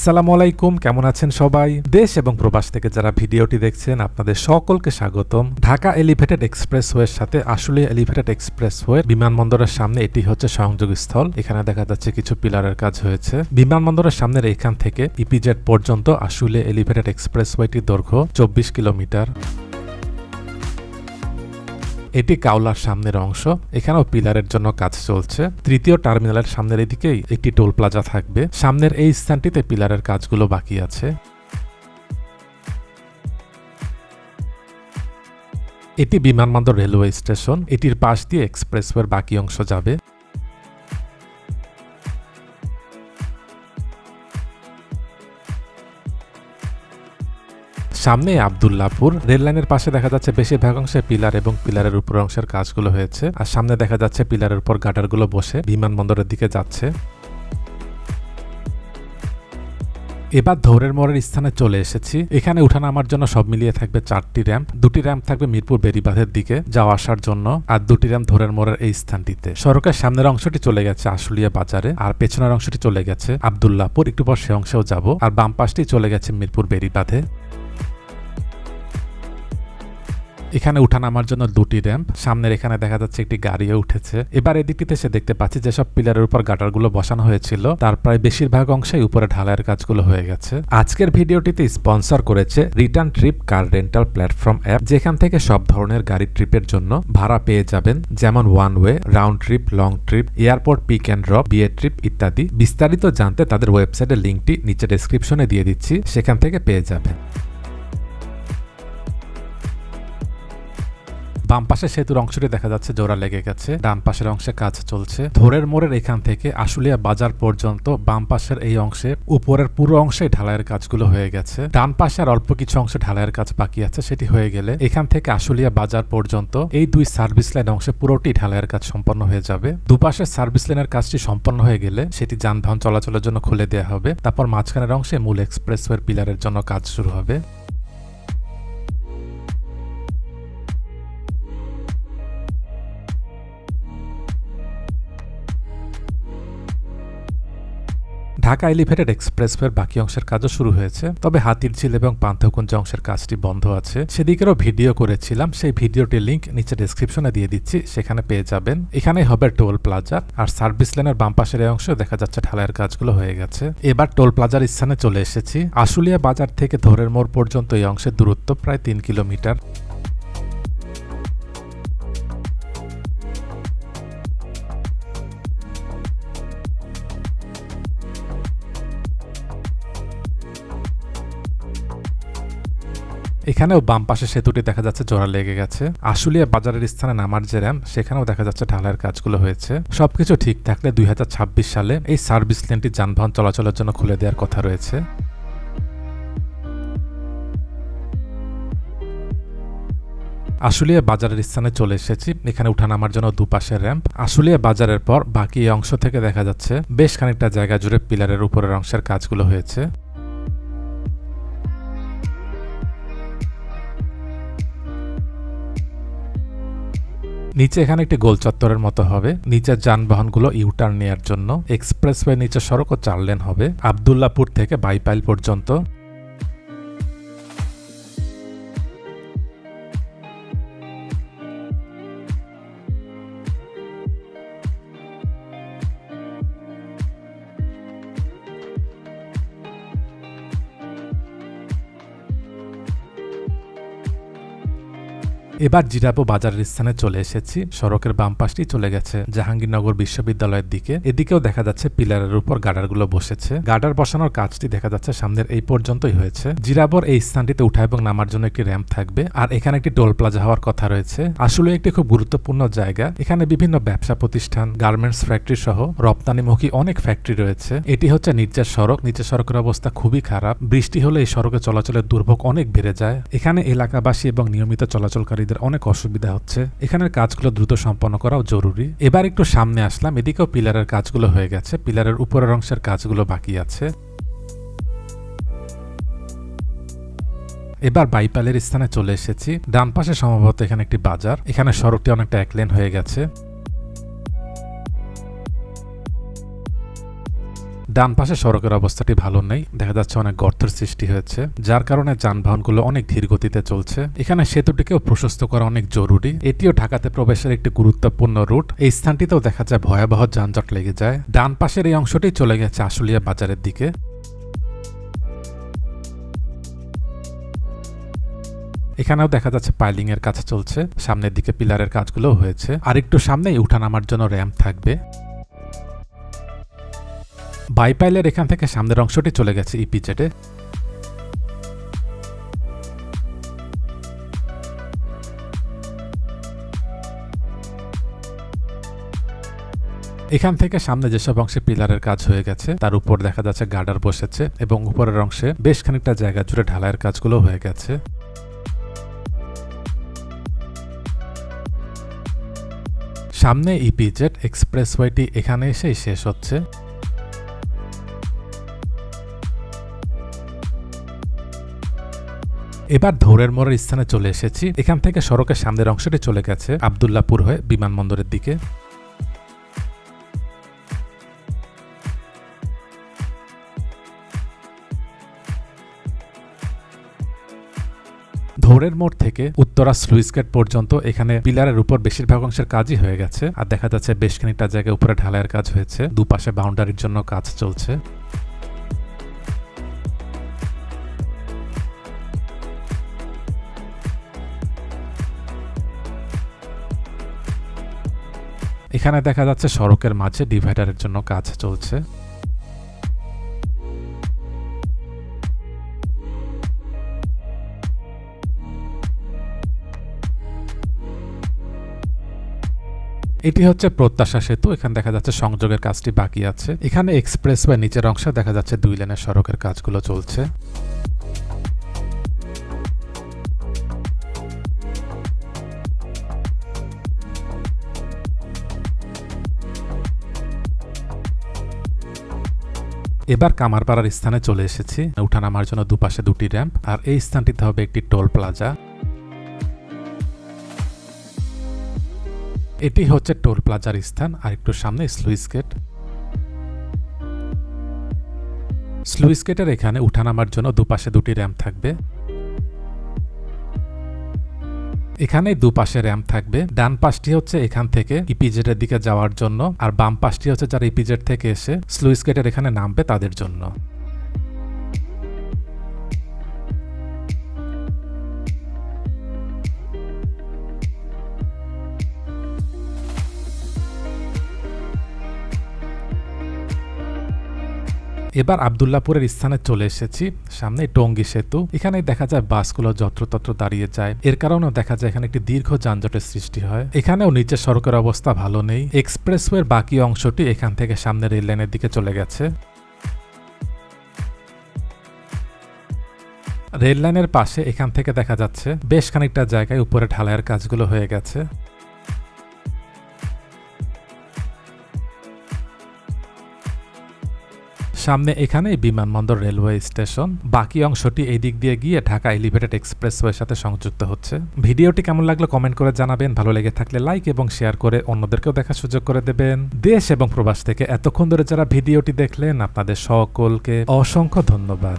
আসসালামু আলাইকুম, কেমন আছেন সবাই? দেশ এবং প্রবাস থেকে যারা ভিডিওটি দেখছেন, আপনাদের সকলকে স্বাগতম। ঢাকা এলিভেটেড এক্সপ্রেসওয়ের সাথে আসলে এলিভেটেড এক্সপ্রেস এক্সপ্রেসওয়ে বিমানবন্দরের সামনে এটি হচ্ছে সংযোগ স্থল এখানে দেখা যাচ্ছে কিছু পিলারের কাজ হয়েছে। বিমানবন্দরের সামনের এখান থেকে ইপিজেড পর্যন্ত আসলে এলিভেটেড এক্সপ্রেস এক্সপ্রেসওয়েটির দৈর্ঘ্য চব্বিশ কিলোমিটার। এটি কাউলার সামনের অংশ। এখানেও পিলারের জন্য কাজ চলছে। তৃতীয় টার্মিনালের সামনের এদিকেই একটি টোল প্লাজা থাকবে। সামনের এই স্থানটিতে পিলারের কাজগুলো বাকি আছে। এটি বিমানবন্দর রেলওয়ে স্টেশন। এটির পাশ দিয়ে এক্সপ্রেসওয়ের বাকি অংশ যাবে। সামনে আবদুল্লাপুর। রেল লাইনের পাশে দেখা যাচ্ছে বেশিরভাগ অংশে পিলার এবং পিলারের উপর অংশের কাজগুলো হয়েছে। আর সামনে দেখা যাচ্ছে পিলারের উপর গাটারগুলো বসে বিমানবন্দরের দিকে যাচ্ছে। এবার ধৌরের মোড়ের স্থানে চলে এসেছি। এখানে উঠানো উঠানামার জন্য সব মিলিয়ে থাকবে চারটি র্যাম্প। দুটি র্যাম্প থাকবে মিরপুর বেরিবাঁধের দিকে যাওয়া আসার জন্য, আর দুটি র্যাম্প ধৌরের মোড়ের এই স্থানটিতে। সড়কের সামনের অংশটি চলে গেছে আশুলিয়া বাজারে, আর পেছনের অংশটি চলে গেছে আবদুল্লাপুর। একটু পর সে অংশেও যাব। আর বাম পাশটি চলে গেছে মিরপুর বেরিবাঁধে এখানে উঠানামার জন্য দুটি র্যাম্প। সামনের এখানে দেখা যাচ্ছে একটি গাড়িও উঠেছে। এবার এদিকটিতে সে দেখতে পাচ্ছি যেসব পিলারের উপর গাটারগুলো বসানো হয়েছিল। তার প্রায় বেশিরভাগ অংশেই উপরে ঢালাইয়ের কাজগুলো হয়ে গেছে। আজকের ভিডিওটিতে স্পন্সর করেছে return trip car rental platform app, যেখান থেকে সব ধরনের গাড়ি ট্রিপের জন্য ভাড়া পেয়ে যাবেন। যেমন one way, round trip, long trip, airport pick and drop, বিয়ে ট্রিপ ইত্যাদি। বিস্তারিত জানতে তাদের ওয়েবসাইটের লিঙ্কটি নিচে ডেসক্রিপশনে দিয়ে দিচ্ছি। সেখান থেকে পেয়ে যাবেন। বাম পাশে সেতুর অংশটি দেখা যাচ্ছে, জোড়া লেগে গেছে। ডান পাশের অংশে কাজ চলছে। ধরের মোড়ের এখান থেকে আশুলিয়া বাজার পর্যন্ত বাম পাশের এই অংশে উপরের পুরো অংশে ঢালাইয়ের কাজগুলো হয়ে গেছে। ডান পাশে আর অল্প কিছু অংশে ঢালাইয়ের কাজ বাকি আছে, সেটি হয়ে গেলে এখান থেকে আশুলিয়া বাজার পর্যন্ত এই দুই সার্ভিস লাইন অংশে পুরোটি ঢালাইয়ের কাজ সম্পন্ন হয়ে যাবে। দুপাশের সার্ভিস লাইনের কাজটি সম্পন্ন হয়ে গেলে সেটি যানবাহন চলাচলের জন্য খুলে দেওয়া হবে। তারপর মাঝখানের অংশে মূল এক্সপ্রেসওয়ের পিলারের জন্য কাজ শুরু হবে। ঢাকা এলিভেটেড এক্সপ্রেসওয়ের বাকি অংশের কাজও শুরু হয়েছে। তবে হাতির ঝিল এবং পান্থকুঞ্জ অংশের কাজটি বন্ধ আছে। সেদিকেরও ভিডিও করেছিলাম, সেই ভিডিওটির লিঙ্ক নিচে ডিসক্রিপশনে দিয়ে দিচ্ছি, সেখানে পেয়ে যাবেন। এখানে হবে টোল প্লাজা, আর সার্ভিস লাইনের বাম পাশের অংশ দেখা যাচ্ছে ঢালাইয়ের কাজগুলো হয়ে গেছে। এবার টোল প্লাজার স্থানে চলে এসেছি। আশুলিয়া বাজার থেকে ধরের মোড় পর্যন্ত এই অংশের দূরত্ব প্রায় তিন কিলোমিটার। এখানেও বাম পাশে সেতুটি দেখা যাচ্ছে জোড়া লেগে গেছে। আশুলিয়া বাজারের স্থানে নামার যে র্যাম, সেখানেও দেখা যাচ্ছে ঢালাইয়ের কাজগুলো হয়েছে। সবকিছু ঠিক থাকলে দুই হাজার ছাব্বিশ সালে এই সার্ভিস লেনটি যানবাহন চলাচলের জন্য খুলে দেওয়ার কথা রয়েছে। আশুলিয়া বাজারের স্থানে চলে এসেছি। এখানে উঠানামার জন্য দুপাশের র্যাম্প। আশুলিয়া বাজারের পর বাকি অংশ থেকে দেখা যাচ্ছে বেশ খানিকটা জায়গা জুড়ে পিলারের উপরের অংশের কাজগুলো হয়েছে। নিচে এখানে একটি গোল চত্বরের মতো হবে। নিচের যানবাহনগুলো ইউটার্ন নেওয়ার জন্য। এক্সপ্রেসওয়ে নিচে সড়ক ও চার লেন হবে। আবদুল্লাপুর থেকে বাইপাইল পর্যন্ত। এবার জিরাবো বাজারের স্থানে চলে এসেছি। সড়কের বাম পাশটি চলে গেছে। জাহাঙ্গীরনগর বিশ্ববিদ্যালয়ের দিকে। এদিকেও দেখা যাচ্ছে পিলারের উপর গার্ডারগুলো বসেছে। গার্ডার বসানোর কাজটি দেখা যাচ্ছে সামনের এই পর্যন্তই হয়েছে। জিরাবর এই স্থানটিতে উঠা এবং নামার জন্য একটি র্যাম্প থাকবে। আর এখানে একটি টোল প্লাজা হওয়ার কথা রয়েছে। আসলে একটি খুব গুরুত্বপূর্ণ জায়গা। এখানে বিভিন্ন ব্যবসা প্রতিষ্ঠান, গার্মেন্টস ফ্যাক্টরি সহ রপ্তানিমুখী অনেক ফ্যাক্টরি রয়েছে। এটি হচ্ছে নিচের সড়ক। নিচের সড়কের অবস্থা খুবই খারাপ। বৃষ্টি হলে এই সড়কে চলাচলের দুর্ভোগ অনেক বেড়ে যায়। এখানে এলাকাবাসী এবং নিয়মিত চলাচলকারী ব্যবসায়ীদের অনেক অসুবিধা হচ্ছে। এখানের কাজগুলো দ্রুত সম্পন্ন করাও জরুরি। এবার একটু সামনে আসলাম, এদিকেও পিলারের কাজগুলো হয়ে গেছে। পিলারের উপরের অংশের কাজগুলো বাকি আছে। এবার বাইপালের স্থানে চলে এসেছি। ডান পাশে সম্ভবত এখানে একটি বাজার। এখানে সড়কটি অনেকটা এক লেন হয়ে গেছে। ডান পাশে সড়কের অবস্থাটি ভালো নেই। দেখা যাচ্ছে অনেক গর্তের সৃষ্টি হয়েছে, যার কারণে যানবাহনগুলো অনেক ধীর গতিতে চলছে। এখানে সেতুটিকেও প্রশস্ত করা অনেক জরুরি। এটিও ঢাকাতে প্রবেশের একটি গুরুত্বপূর্ণ রুট। এই স্থানটিতেও দেখা যায় ভয়াবহ যানজট লেগে যায়। ডান পাশের এই অংশটি চলে গেছে আশুলিয়া বাজারের দিকে। এখানেও দেখা যাচ্ছে পাইলিং এর কাজ চলছে। সামনের দিকে পিলারের কাজগুলো হয়েছে। আর একটু সামনেই উঠা নামার জন্য র্যাম্প থাকবে। বাইপাইলের এখান থেকে সামনের অংশটি চলে গেছে ইপিজেডে এখান থেকে সামনে যেসব অংশে পিলারের কাজ হয়ে গেছে, তার উপর দেখা যাচ্ছে গার্ডার বসেছে এবং উপরের অংশে বেশ খানিকটা জায়গা জুড়ে ঢালাইয়ের কাজগুলো হয়ে গেছে। সামনে ইপিজেড এক্সপ্রেসওয়েটি এখানে এসেই শেষ হচ্ছে। এবার ধৌরের মোড়ের স্থানে চলে এসেছি। এখান থেকে সড়কের সামনের অংশটি চলে গেছে আবদুল্লাপুর হয়ে বিমানবন্দরের দিকে। ধৌরের মোড় থেকে উত্তরা স্লুইস গেট পর্যন্ত এখানে পিলারের উপর বেশিরভাগ অংশের কাজই হয়ে গেছে। আর দেখা যাচ্ছে বেশ খানিকটা জায়গায় উপরে ঢালাইয়ের কাজ হয়েছে। দুপাশে বাউন্ডারির জন্য কাজ চলছে। এখানে দেখা যাচ্ছে সড়কের মাঝে ডিভাইডারের জন্য কাজ চলছে। এটি হচ্ছে প্রত্যাশা সেতু, এখানে দেখা যাচ্ছে সংযোগের কাজটি বাকি আছে। এখানে এক্সপ্রেসওয়ে নিচের অংশে দেখা যাচ্ছে দুই লেনের সড়কের কাজগুলো চলছে। এবার কামারপাড়ার স্থানে চলে এসেছি। উঠানামার জন্য দুপাশে দুটি র্যাম্প, আর এই স্থানটিতে হবে একটি টোল প্লাজা। এটি হচ্ছে টোল প্লাজার স্থান, আর একটু সামনে স্লুইস গেট। স্লুইস গেটের এখানে উঠানামার জন্য দুপাশে দুটি র্যাম্প থাকবে। এখানে দুপাশে র্যাম্প থাকবে। ডান পাশটি হচ্ছে এখান থেকে ইপিজেটের এর দিকে যাওয়ার জন্য, আর বাম পাশটি হচ্ছে যারা ইপিজেট থেকে এসে স্লুইস গেটের এখানে নামবে তাদের জন্য। এবার আবদুল্লাপুরের স্থানে চলে এসেছি সামনে টঙ্গী সেতু। এখানে দেখা যায় বাসগুলো যত্রতত্র দাঁড়িয়ে যায়। এর কারণেও দেখা যায় এখানে একটি দীর্ঘ যানজটের সৃষ্টি হয়। এখানেও নিচের সড়কের অবস্থা ভালো নেই। এক্সপ্রেসওয়ের বাকি অংশটি এখান থেকে সামনে রেল লাইনের দিকে চলে গেছে। রেল লাইনের পাশে এখান থেকে দেখা যাচ্ছে, বেশ খানিকটা জায়গায় উপরে ঢালাইয়ের কাজগুলো হয়ে গেছে। সামনে এখানেই বিমানবন্দর রেলওয়ে স্টেশন। বাকি অংশটি এই দিক দিয়ে গিয়ে ঢাকা এলিভেটেড এক্সপ্রেসওয়ের সাথে সংযুক্ত হচ্ছে। ভিডিওটি কেমন লাগল কমেন্ট করে জানাবেন। ভালো লেগে থাকলে লাইক এবং শেয়ার করে অন্যদেরকেও দেখার সুযোগ করে দেবেন। দেশ এবং প্রবাস থেকে এতক্ষণ ধরে যারা ভিডিওটি দেখলেন, আপনাদের সকলকে অসংখ্য ধন্যবাদ।